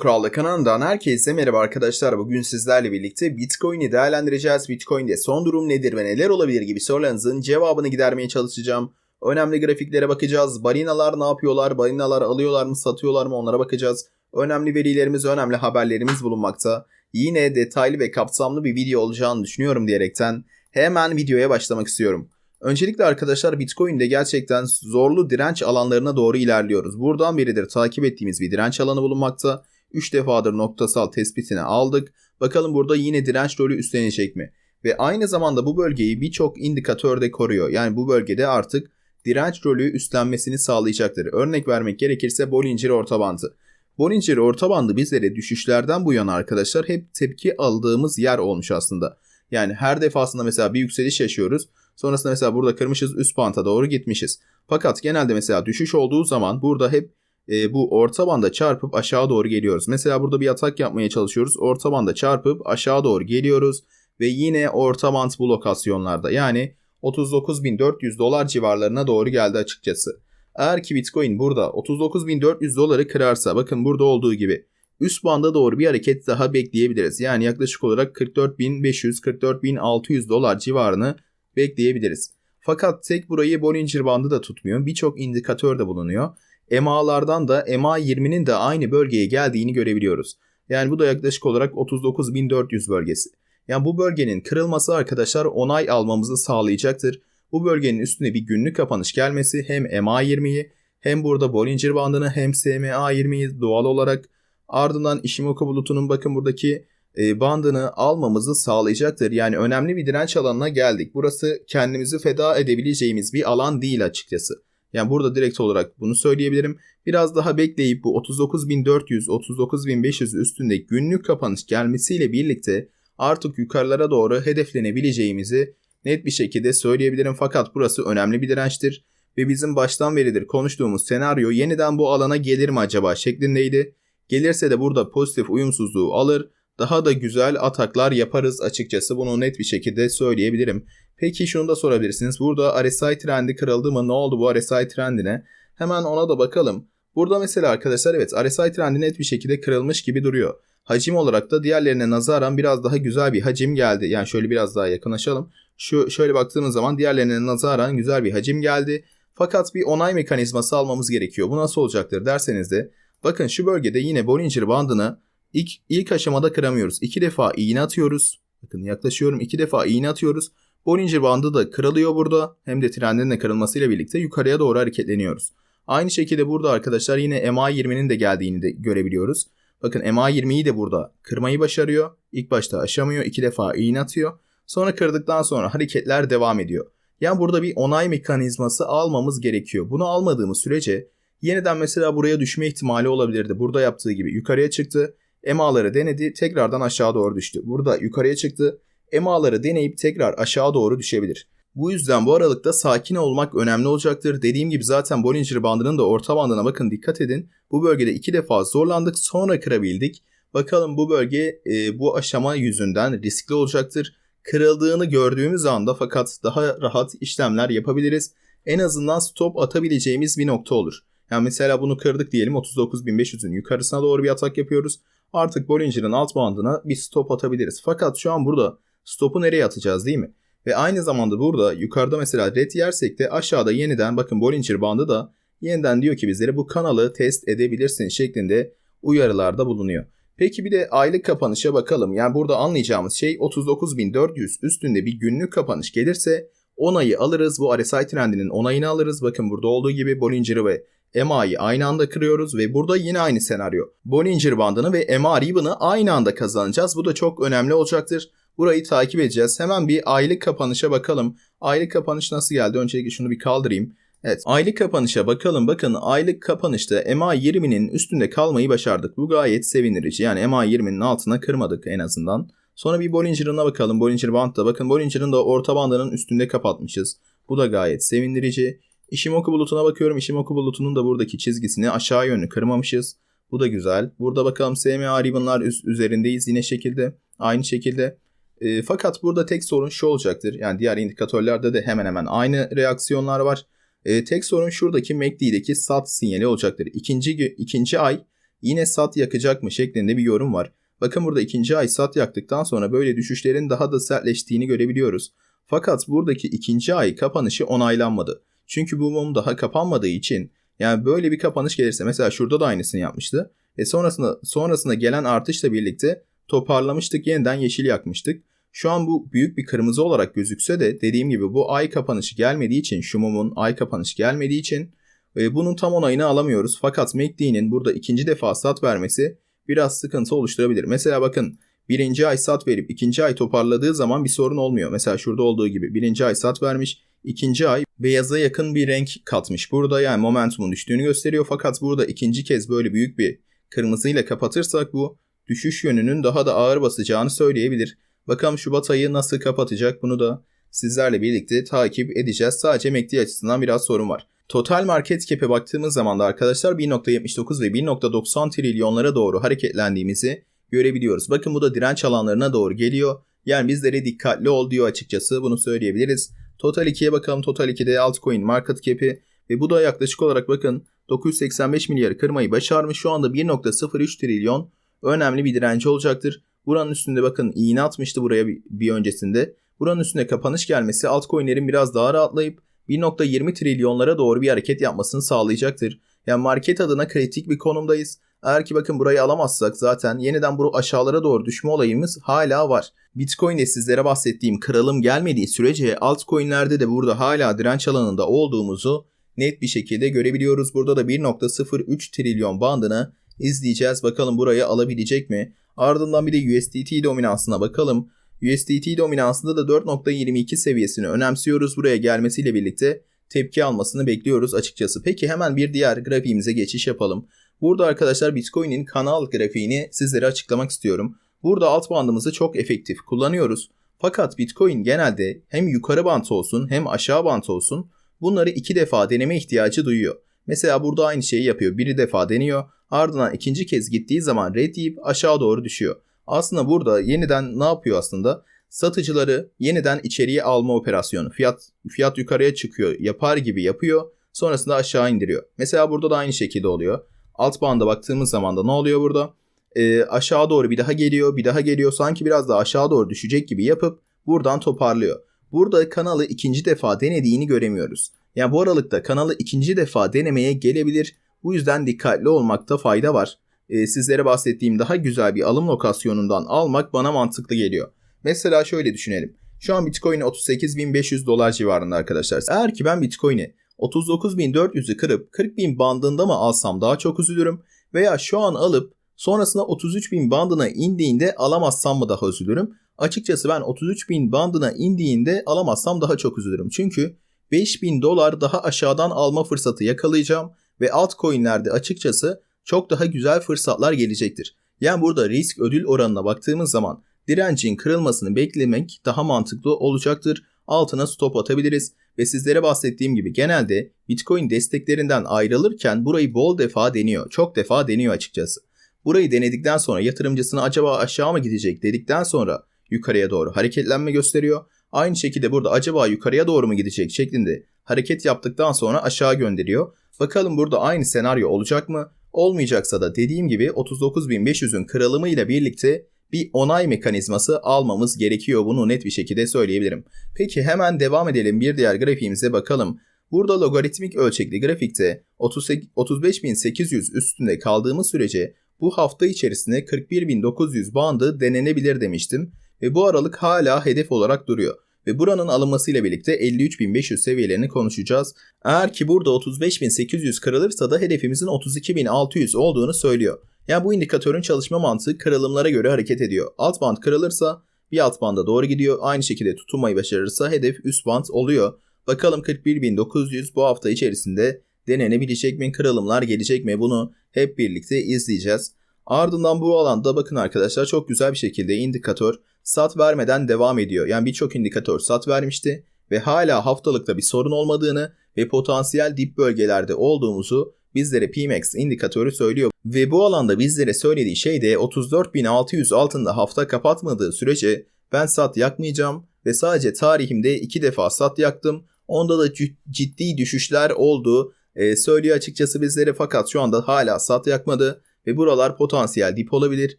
Krallı kanalından herkese merhaba arkadaşlar. Bugün sizlerle birlikte Bitcoin'i değerlendireceğiz. Bitcoin'de son durum nedir ve neler olabilir gibi sorularınızın cevabını gidermeye çalışacağım. Önemli grafiklere bakacağız. Balinalar ne yapıyorlar? Balinalar alıyorlar mı, satıyorlar mı onlara bakacağız. Önemli verilerimiz, önemli haberlerimiz bulunmakta. Yine detaylı ve kapsamlı bir video olacağını düşünüyorum diyerekten hemen videoya başlamak istiyorum. Öncelikle arkadaşlar Bitcoin'de gerçekten zorlu direnç alanlarına doğru ilerliyoruz. Buradan beridir takip ettiğimiz bir direnç alanı bulunmakta. 3 defadır noktasal tespitini aldık. Bakalım burada yine direnç rolü üstlenecek mi? Ve aynı zamanda bu bölgeyi birçok indikatörde koruyor. Yani bu bölgede artık direnç rolü üstlenmesini sağlayacaktır. Örnek vermek gerekirse Bollinger orta bandı. Bollinger orta bandı bizlere düşüşlerden bu yana arkadaşlar hep tepki aldığımız yer olmuş aslında. Yani her defasında mesela bir yükseliş yaşıyoruz. Sonrasında mesela burada kırmışız üst banta doğru gitmişiz. Fakat genelde mesela düşüş olduğu zaman burada hep e, bu orta banda çarpıp aşağı doğru geliyoruz. Mesela burada bir atak yapmaya çalışıyoruz. Orta banda çarpıp aşağı doğru geliyoruz. Ve yine orta band bu lokasyonlarda yani 39.400 dolar civarlarına doğru geldi açıkçası. Eğer ki Bitcoin burada 39.400 doları kırarsa bakın burada olduğu gibi üst banda doğru bir hareket daha bekleyebiliriz. Yani yaklaşık olarak 44.500-44.600 dolar civarını bekleyebiliriz. Fakat tek burayı Bollinger bandı da tutmuyor. Birçok indikatör de bulunuyor. EMA'lardan da EMA20'nin de aynı bölgeye geldiğini görebiliyoruz. Yani bu da yaklaşık olarak 39.400 bölgesi. Yani bu bölgenin kırılması arkadaşlar onay almamızı sağlayacaktır. Bu bölgenin üstüne bir günlük kapanış gelmesi hem EMA20'yi hem burada Bollinger bandını hem SMA20'yi doğal olarak ardından Ishimoku bulutunun bakın buradaki bandını almamızı sağlayacaktır. Yani önemli bir direnç alanına geldik. Burası kendimizi feda edebileceğimiz bir alan değil açıkçası. Yani burada direkt olarak bunu söyleyebilirim. Biraz daha bekleyip bu 39.400, 39.500 üstünde günlük kapanış gelmesiyle birlikte artık yukarılara doğru hedeflenebileceğimizi net bir şekilde söyleyebilirim. Fakat burası önemli bir dirençtir ve bizim baştan beridir konuştuğumuz senaryo yeniden bu alana gelir mi acaba şeklindeydi. Gelirse de burada pozitif uyumsuzluğu alır daha da güzel ataklar yaparız açıkçası. Bunu net bir şekilde söyleyebilirim. Peki şunu da sorabilirsiniz. Burada RSI trendi kırıldı mı? Ne oldu bu RSI trendine? Hemen ona da bakalım. Burada mesela arkadaşlar evet RSI trendi net bir şekilde kırılmış gibi duruyor. Hacim olarak da diğerlerine nazaran biraz daha güzel bir hacim geldi. Yani şöyle biraz daha yakınlaşalım. Şu şöyle baktığımız zaman diğerlerine nazaran güzel bir hacim geldi. Fakat bir onay mekanizması almamız gerekiyor. Bu nasıl olacaktır derseniz de bakın şu bölgede yine Bollinger bandını İlk, ilk aşamada kıramıyoruz. İki defa iğne atıyoruz. Bakın yaklaşıyorum. iki defa iğne atıyoruz. Bollinger bandı da kırılıyor burada. Hem de trendin de kırılmasıyla birlikte yukarıya doğru hareketleniyoruz. Aynı şekilde burada arkadaşlar yine MA20'nin de geldiğini de görebiliyoruz. Bakın MA20'yi de burada kırmayı başarıyor. İlk başta aşamıyor. iki defa iğne atıyor. Sonra kırdıktan sonra hareketler devam ediyor. Yani burada bir onay mekanizması almamız gerekiyor. Bunu almadığımız sürece yeniden mesela buraya düşme ihtimali olabilirdi. Burada yaptığı gibi yukarıya çıktı. EMA'ları denedi tekrardan aşağı doğru düştü. Burada yukarıya çıktı. EMA'ları deneyip tekrar aşağı doğru düşebilir. Bu yüzden bu aralıkta sakin olmak önemli olacaktır. Dediğim gibi zaten Bollinger bandının da orta bandına bakın dikkat edin. Bu bölgede iki defa zorlandık sonra kırabildik. Bakalım bu bölge e, bu aşama yüzünden riskli olacaktır. Kırıldığını gördüğümüz anda fakat daha rahat işlemler yapabiliriz. En azından stop atabileceğimiz bir nokta olur. Yani mesela bunu kırdık diyelim 39.500'ün yukarısına doğru bir atak yapıyoruz artık Bollinger'ın alt bandına bir stop atabiliriz. Fakat şu an burada stopu nereye atacağız değil mi? Ve aynı zamanda burada yukarıda mesela red yersek de aşağıda yeniden bakın Bollinger bandı da yeniden diyor ki bizlere bu kanalı test edebilirsin şeklinde uyarılarda bulunuyor. Peki bir de aylık kapanışa bakalım. Yani burada anlayacağımız şey 39.400 üstünde bir günlük kapanış gelirse onayı alırız. Bu RSI trendinin onayını alırız. Bakın burada olduğu gibi Bollinger'ı ve MA'yı aynı anda kırıyoruz ve burada yine aynı senaryo. Bollinger bandını ve MA ribbon'ı aynı anda kazanacağız. Bu da çok önemli olacaktır. Burayı takip edeceğiz. Hemen bir aylık kapanışa bakalım. Aylık kapanış nasıl geldi? Öncelikle şunu bir kaldırayım. Evet aylık kapanışa bakalım. Bakın aylık kapanışta MA20'nin üstünde kalmayı başardık. Bu gayet sevindirici. Yani MA20'nin altına kırmadık en azından. Sonra bir Bollinger'ına bakalım. Bollinger bandda bakın Bollinger'ın da orta bandının üstünde kapatmışız. Bu da gayet sevindirici. Ishimoku bulutuna bakıyorum. Ishimoku bulutunun da buradaki çizgisini aşağı yönlü kırmamışız. Bu da güzel. Burada bakalım SMA ribbon'lar üzerindeyiz yine şekilde. Aynı şekilde. E, fakat burada tek sorun şu olacaktır. Yani diğer indikatörlerde de hemen hemen aynı reaksiyonlar var. E, tek sorun şuradaki MACD'deki SAT sinyali olacaktır. İkinci, ikinci ay yine sat yakacak mı şeklinde bir yorum var. Bakın burada ikinci ay sat yaktıktan sonra böyle düşüşlerin daha da sertleştiğini görebiliyoruz. Fakat buradaki ikinci ay kapanışı onaylanmadı. Çünkü bu mum daha kapanmadığı için yani böyle bir kapanış gelirse mesela şurada da aynısını yapmıştı. E sonrasında sonrasında gelen artışla birlikte toparlamıştık yeniden yeşil yakmıştık. Şu an bu büyük bir kırmızı olarak gözükse de dediğim gibi bu ay kapanışı gelmediği için şu mumun ay kapanışı gelmediği için e, bunun tam onayını alamıyoruz. Fakat MACD'nin burada ikinci defa sat vermesi biraz sıkıntı oluşturabilir. Mesela bakın birinci ay sat verip ikinci ay toparladığı zaman bir sorun olmuyor. Mesela şurada olduğu gibi birinci ay sat vermiş, ikinci ay beyaza yakın bir renk katmış. Burada yani momentumun düştüğünü gösteriyor. Fakat burada ikinci kez böyle büyük bir kırmızıyla kapatırsak bu düşüş yönünün daha da ağır basacağını söyleyebilir. Bakalım Şubat ayı nasıl kapatacak bunu da sizlerle birlikte takip edeceğiz. Sadece MACD açısından biraz sorun var. Total market cap'e baktığımız zaman da arkadaşlar 1.79 ve 1.90 trilyonlara doğru hareketlendiğimizi görebiliyoruz. Bakın bu da direnç alanlarına doğru geliyor. Yani bizlere dikkatli ol diyor açıkçası bunu söyleyebiliriz. Total 2'ye bakalım. Total 2'de altcoin market cap'i ve bu da yaklaşık olarak bakın 985 milyarı kırmayı başarmış. Şu anda 1.03 trilyon önemli bir direnci olacaktır. Buranın üstünde bakın iğne atmıştı buraya bir, öncesinde. Buranın üstünde kapanış gelmesi altcoin'lerin biraz daha rahatlayıp 1.20 trilyonlara doğru bir hareket yapmasını sağlayacaktır. Yani market adına kritik bir konumdayız. Eğer ki bakın burayı alamazsak zaten yeniden bu aşağılara doğru düşme olayımız hala var. Bitcoin'de sizlere bahsettiğim kırılım gelmediği sürece altcoin'lerde de burada hala direnç alanında olduğumuzu net bir şekilde görebiliyoruz. Burada da 1.03 trilyon bandını izleyeceğiz. Bakalım burayı alabilecek mi? Ardından bir de USDT dominansına bakalım. USDT dominansında da 4.22 seviyesini önemsiyoruz. Buraya gelmesiyle birlikte tepki almasını bekliyoruz açıkçası. Peki hemen bir diğer grafiğimize geçiş yapalım. Burada arkadaşlar Bitcoin'in kanal grafiğini sizlere açıklamak istiyorum. Burada alt bandımızı çok efektif kullanıyoruz. Fakat Bitcoin genelde hem yukarı bant olsun hem aşağı bant olsun bunları iki defa deneme ihtiyacı duyuyor. Mesela burada aynı şeyi yapıyor. Bir defa deniyor ardından ikinci kez gittiği zaman red deyip aşağı doğru düşüyor. Aslında burada yeniden ne yapıyor aslında? Satıcıları yeniden içeriye alma operasyonu. Fiyat fiyat yukarıya çıkıyor, yapar gibi yapıyor. Sonrasında aşağı indiriyor. Mesela burada da aynı şekilde oluyor. Alt banda baktığımız zaman da ne oluyor burada? Ee, aşağı doğru bir daha geliyor, bir daha geliyor. Sanki biraz da aşağı doğru düşecek gibi yapıp buradan toparlıyor. Burada kanalı ikinci defa denediğini göremiyoruz. Yani bu aralıkta kanalı ikinci defa denemeye gelebilir. Bu yüzden dikkatli olmakta fayda var. Ee, sizlere bahsettiğim daha güzel bir alım lokasyonundan almak bana mantıklı geliyor. Mesela şöyle düşünelim. Şu an Bitcoin 38.500 dolar civarında arkadaşlar. Eğer ki ben Bitcoin'i 39.400'ü kırıp 40.000 bandında mı alsam daha çok üzülürüm veya şu an alıp sonrasında 33.000 bandına indiğinde alamazsam mı daha üzülürüm? Açıkçası ben 33.000 bandına indiğinde alamazsam daha çok üzülürüm. Çünkü 5000 dolar daha aşağıdan alma fırsatı yakalayacağım ve altcoin'lerde açıkçası çok daha güzel fırsatlar gelecektir. Yani burada risk ödül oranına baktığımız zaman direncin kırılmasını beklemek daha mantıklı olacaktır. Altına stop atabiliriz ve sizlere bahsettiğim gibi genelde Bitcoin desteklerinden ayrılırken burayı bol defa deniyor. Çok defa deniyor açıkçası. Burayı denedikten sonra yatırımcısına acaba aşağı mı gidecek dedikten sonra yukarıya doğru hareketlenme gösteriyor. Aynı şekilde burada acaba yukarıya doğru mu gidecek şeklinde hareket yaptıktan sonra aşağı gönderiyor. Bakalım burada aynı senaryo olacak mı? Olmayacaksa da dediğim gibi 39.500'ün kırılımı ile birlikte bir onay mekanizması almamız gerekiyor. Bunu net bir şekilde söyleyebilirim. Peki hemen devam edelim bir diğer grafiğimize bakalım. Burada logaritmik ölçekli grafikte 35.800 üstünde kaldığımız sürece bu hafta içerisinde 41.900 bandı denenebilir demiştim ve bu aralık hala hedef olarak duruyor ve buranın alınmasıyla birlikte 53.500 seviyelerini konuşacağız. Eğer ki burada 35.800 kırılırsa da hedefimizin 32.600 olduğunu söylüyor. Yani bu indikatörün çalışma mantığı kırılımlara göre hareket ediyor. Alt band kırılırsa bir alt banda doğru gidiyor. Aynı şekilde tutunmayı başarırsa hedef üst band oluyor. Bakalım 41.900 bu hafta içerisinde denenebilecek mi? Kırılımlar gelecek mi? Bunu hep birlikte izleyeceğiz. Ardından bu alanda bakın arkadaşlar çok güzel bir şekilde indikatör sat vermeden devam ediyor. Yani birçok indikatör sat vermişti ve hala haftalıkta bir sorun olmadığını ve potansiyel dip bölgelerde olduğumuzu bizlere PMAX indikatörü söylüyor. Ve bu alanda bizlere söylediği şey de 34.600 altında hafta kapatmadığı sürece ben sat yakmayacağım ve sadece tarihimde iki defa sat yaktım. Onda da ciddi düşüşler oldu. Ee, söylüyor açıkçası bizlere fakat şu anda hala sat yakmadı ve buralar potansiyel dip olabilir.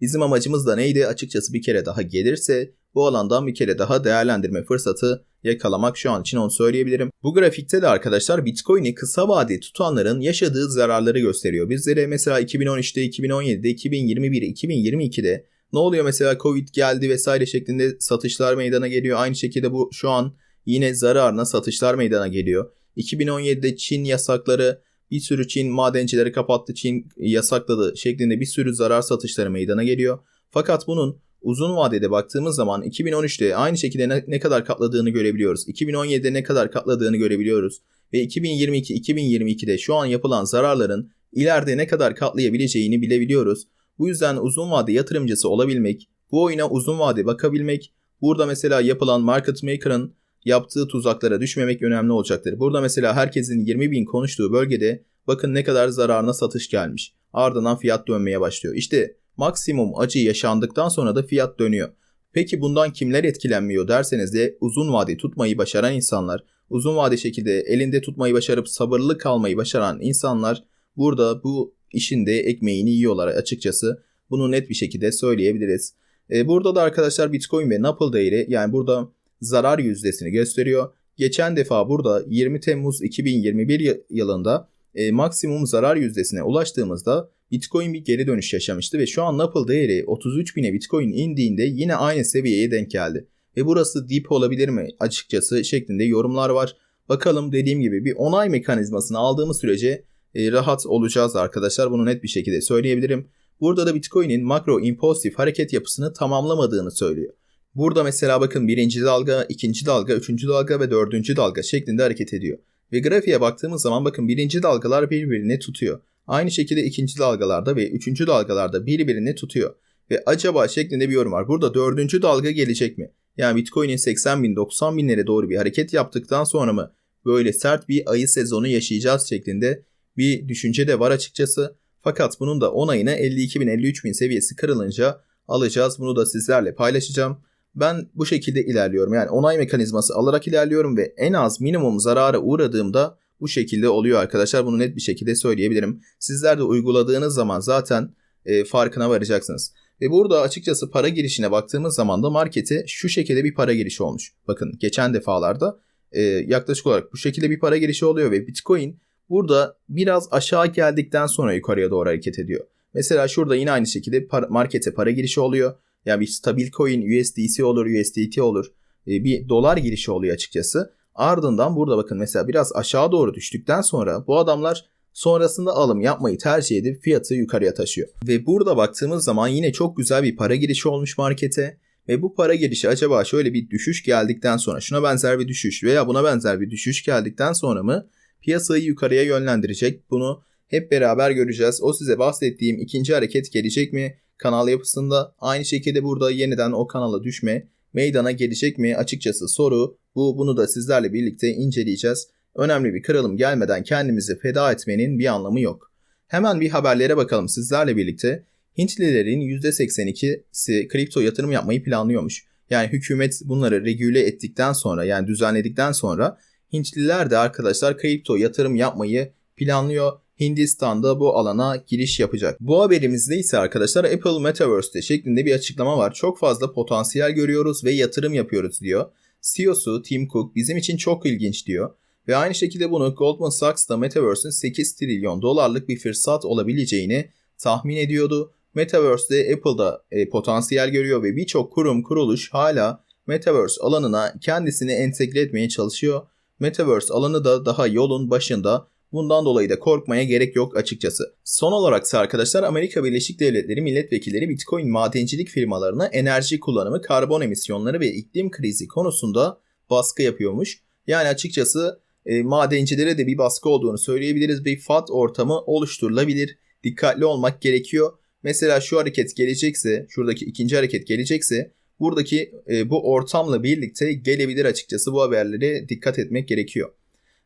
Bizim amacımız da neydi? Açıkçası bir kere daha gelirse bu alandan bir kere daha değerlendirme fırsatı yakalamak şu an için onu söyleyebilirim. Bu grafikte de arkadaşlar Bitcoin'i kısa vade tutanların yaşadığı zararları gösteriyor. Bizlere mesela 2013'te, 2017'de, 2021, 2022'de ne oluyor mesela Covid geldi vesaire şeklinde satışlar meydana geliyor. Aynı şekilde bu şu an yine zararına satışlar meydana geliyor. 2017'de Çin yasakları bir sürü Çin madencileri kapattı, Çin yasakladı şeklinde bir sürü zarar satışları meydana geliyor. Fakat bunun uzun vadede baktığımız zaman 2013'te aynı şekilde ne, ne kadar katladığını görebiliyoruz. 2017'de ne kadar katladığını görebiliyoruz. Ve 2022-2022'de şu an yapılan zararların ileride ne kadar katlayabileceğini bilebiliyoruz. Bu yüzden uzun vade yatırımcısı olabilmek, bu oyuna uzun vade bakabilmek, burada mesela yapılan market maker'ın yaptığı tuzaklara düşmemek önemli olacaktır. Burada mesela herkesin 20 bin konuştuğu bölgede bakın ne kadar zararına satış gelmiş. Ardından fiyat dönmeye başlıyor. İşte maksimum acı yaşandıktan sonra da fiyat dönüyor. Peki bundan kimler etkilenmiyor derseniz de uzun vade tutmayı başaran insanlar, uzun vade şekilde elinde tutmayı başarıp sabırlı kalmayı başaran insanlar burada bu işin de ekmeğini yiyorlar açıkçası. Bunu net bir şekilde söyleyebiliriz. E, burada da arkadaşlar Bitcoin ve Napl değeri yani burada zarar yüzdesini gösteriyor. Geçen defa burada 20 Temmuz 2021 yılında e, maksimum zarar yüzdesine ulaştığımızda Bitcoin bir geri dönüş yaşamıştı ve şu an Napl değeri 33 bine Bitcoin indiğinde yine aynı seviyeye denk geldi. Ve burası dip olabilir mi açıkçası şeklinde yorumlar var. Bakalım dediğim gibi bir onay mekanizmasını aldığımız sürece e, rahat olacağız arkadaşlar. Bunu net bir şekilde söyleyebilirim. Burada da Bitcoin'in makro impulsif hareket yapısını tamamlamadığını söylüyor. Burada mesela bakın birinci dalga, ikinci dalga, üçüncü dalga ve dördüncü dalga şeklinde hareket ediyor. Ve grafiğe baktığımız zaman bakın birinci dalgalar birbirini tutuyor. Aynı şekilde ikinci dalgalarda ve üçüncü dalgalarda birbirini tutuyor. Ve acaba şeklinde bir yorum var. Burada dördüncü dalga gelecek mi? Yani Bitcoin'in 80 bin 90 binlere doğru bir hareket yaptıktan sonra mı böyle sert bir ayı sezonu yaşayacağız şeklinde bir düşünce de var açıkçası. Fakat bunun da onayını 52 bin 53 bin seviyesi kırılınca alacağız. Bunu da sizlerle paylaşacağım. Ben bu şekilde ilerliyorum. Yani onay mekanizması alarak ilerliyorum ve en az minimum zarara uğradığımda bu şekilde oluyor arkadaşlar. Bunu net bir şekilde söyleyebilirim. Sizler de uyguladığınız zaman zaten e, farkına varacaksınız. Ve burada açıkçası para girişine baktığımız zaman da markete şu şekilde bir para girişi olmuş. Bakın geçen defalarda e, yaklaşık olarak bu şekilde bir para girişi oluyor ve Bitcoin burada biraz aşağı geldikten sonra yukarıya doğru hareket ediyor. Mesela şurada yine aynı şekilde para, markete para girişi oluyor. Yani bir stabil coin USDC olur, USDT olur. E, bir dolar girişi oluyor açıkçası. Ardından burada bakın mesela biraz aşağı doğru düştükten sonra bu adamlar sonrasında alım yapmayı tercih edip fiyatı yukarıya taşıyor. Ve burada baktığımız zaman yine çok güzel bir para girişi olmuş markete. Ve bu para girişi acaba şöyle bir düşüş geldikten sonra şuna benzer bir düşüş veya buna benzer bir düşüş geldikten sonra mı piyasayı yukarıya yönlendirecek? Bunu hep beraber göreceğiz. O size bahsettiğim ikinci hareket gelecek mi? Kanal yapısında aynı şekilde burada yeniden o kanala düşme meydana gelecek mi? Açıkçası soru bu. Bunu da sizlerle birlikte inceleyeceğiz. Önemli bir kırılım gelmeden kendimizi feda etmenin bir anlamı yok. Hemen bir haberlere bakalım sizlerle birlikte. Hintlilerin %82'si kripto yatırım yapmayı planlıyormuş. Yani hükümet bunları regüle ettikten sonra yani düzenledikten sonra Hintliler de arkadaşlar kripto yatırım yapmayı planlıyor. Hindistan'da bu alana giriş yapacak. Bu haberimizde ise arkadaşlar Apple Metaverse'te şeklinde bir açıklama var. Çok fazla potansiyel görüyoruz ve yatırım yapıyoruz diyor. CEO'su Tim Cook bizim için çok ilginç diyor. Ve aynı şekilde bunu Goldman Sachs da Metaverse'ün 8 trilyon dolarlık bir fırsat olabileceğini tahmin ediyordu. Metaverse'de Apple'da e, potansiyel görüyor ve birçok kurum kuruluş hala Metaverse alanına kendisini entegre etmeye çalışıyor. Metaverse alanı da daha yolun başında Bundan dolayı da korkmaya gerek yok açıkçası. Son olarak ise arkadaşlar Amerika Birleşik Devletleri milletvekilleri Bitcoin madencilik firmalarına enerji kullanımı, karbon emisyonları ve iklim krizi konusunda baskı yapıyormuş. Yani açıkçası e, madencilere de bir baskı olduğunu söyleyebiliriz. Bir FAT ortamı oluşturulabilir. Dikkatli olmak gerekiyor. Mesela şu hareket gelecekse, şuradaki ikinci hareket gelecekse buradaki e, bu ortamla birlikte gelebilir açıkçası bu haberlere dikkat etmek gerekiyor.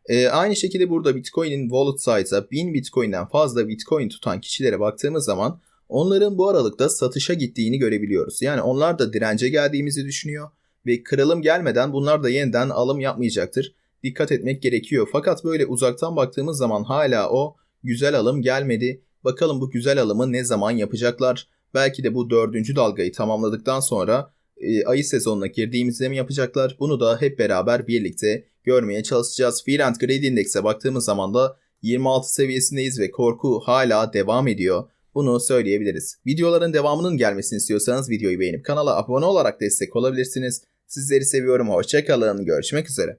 E, aynı şekilde burada Bitcoin'in wallet size'a 1000 Bitcoin'den fazla Bitcoin tutan kişilere baktığımız zaman onların bu aralıkta satışa gittiğini görebiliyoruz. Yani onlar da dirence geldiğimizi düşünüyor ve kırılım gelmeden bunlar da yeniden alım yapmayacaktır. Dikkat etmek gerekiyor. Fakat böyle uzaktan baktığımız zaman hala o güzel alım gelmedi. Bakalım bu güzel alımı ne zaman yapacaklar? Belki de bu dördüncü dalgayı tamamladıktan sonra e, ayı sezonuna girdiğimizde mi yapacaklar? Bunu da hep beraber birlikte görmeye çalışacağız. Fear and Greed Index'e baktığımız zaman da 26 seviyesindeyiz ve korku hala devam ediyor. Bunu söyleyebiliriz. Videoların devamının gelmesini istiyorsanız videoyu beğenip kanala abone olarak destek olabilirsiniz. Sizleri seviyorum. Hoşçakalın. Görüşmek üzere.